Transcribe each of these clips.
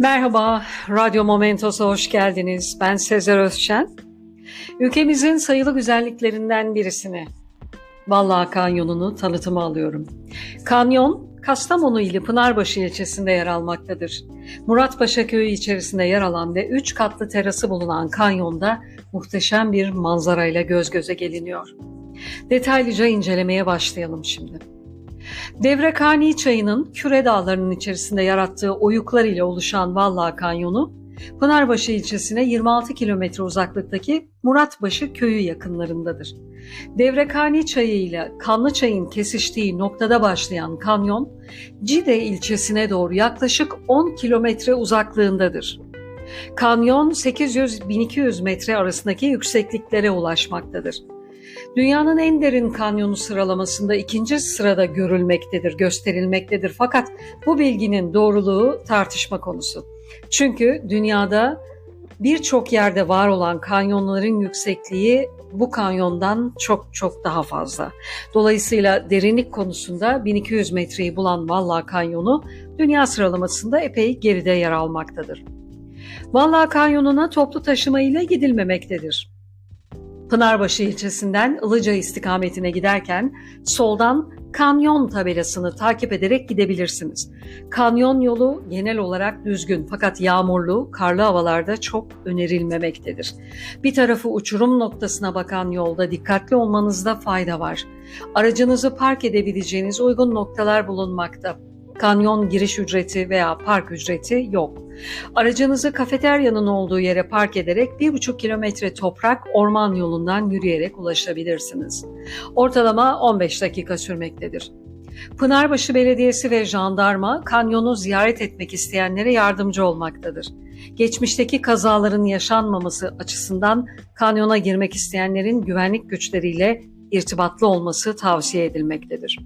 Merhaba, Radyo Momentos'a hoş geldiniz. Ben Sezer Özçen. Ülkemizin sayılı güzelliklerinden birisini, Vallahi Kanyonu'nu tanıtıma alıyorum. Kanyon, Kastamonu ili Pınarbaşı ilçesinde yer almaktadır. Muratpaşa köyü içerisinde yer alan ve 3 katlı terası bulunan kanyonda muhteşem bir manzarayla göz göze geliniyor. Detaylıca incelemeye başlayalım şimdi. Devrekani çayının Küre Dağları'nın içerisinde yarattığı oyuklar ile oluşan Vallahi Kanyonu, Pınarbaşı ilçesine 26 kilometre uzaklıktaki Muratbaşı köyü yakınlarındadır. Devrekani çayı ile Kanlı çayın kesiştiği noktada başlayan kanyon, Cide ilçesine doğru yaklaşık 10 kilometre uzaklığındadır. Kanyon 800-1200 metre arasındaki yüksekliklere ulaşmaktadır. Dünyanın en derin kanyonu sıralamasında ikinci sırada görülmektedir, gösterilmektedir. Fakat bu bilginin doğruluğu tartışma konusu. Çünkü dünyada birçok yerde var olan kanyonların yüksekliği bu kanyondan çok çok daha fazla. Dolayısıyla derinlik konusunda 1200 metreyi bulan Vallahi Kanyonu dünya sıralamasında epey geride yer almaktadır. Vallahi Kanyonu'na toplu taşıma ile gidilmemektedir. Pınarbaşı ilçesinden Ilıca istikametine giderken soldan kanyon tabelasını takip ederek gidebilirsiniz. Kanyon yolu genel olarak düzgün fakat yağmurlu, karlı havalarda çok önerilmemektedir. Bir tarafı uçurum noktasına bakan yolda dikkatli olmanızda fayda var. Aracınızı park edebileceğiniz uygun noktalar bulunmakta. Kanyon giriş ücreti veya park ücreti yok. Aracınızı kafeteryanın olduğu yere park ederek 1,5 kilometre toprak orman yolundan yürüyerek ulaşabilirsiniz. Ortalama 15 dakika sürmektedir. Pınarbaşı Belediyesi ve jandarma kanyonu ziyaret etmek isteyenlere yardımcı olmaktadır. Geçmişteki kazaların yaşanmaması açısından kanyona girmek isteyenlerin güvenlik güçleriyle irtibatlı olması tavsiye edilmektedir.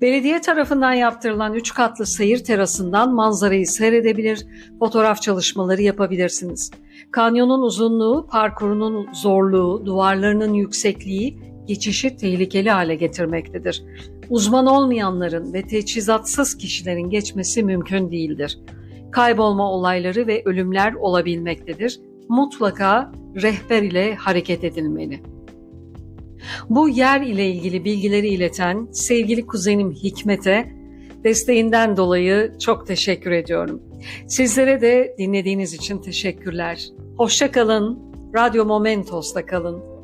Belediye tarafından yaptırılan 3 katlı seyir terasından manzarayı seyredebilir, fotoğraf çalışmaları yapabilirsiniz. Kanyonun uzunluğu, parkurunun zorluğu, duvarlarının yüksekliği geçişi tehlikeli hale getirmektedir. Uzman olmayanların ve teçhizatsız kişilerin geçmesi mümkün değildir. Kaybolma olayları ve ölümler olabilmektedir. Mutlaka rehber ile hareket edilmeli. Bu yer ile ilgili bilgileri ileten sevgili kuzenim Hikmet'e desteğinden dolayı çok teşekkür ediyorum. Sizlere de dinlediğiniz için teşekkürler. Hoşça kalın. Radyo Momentos'ta kalın.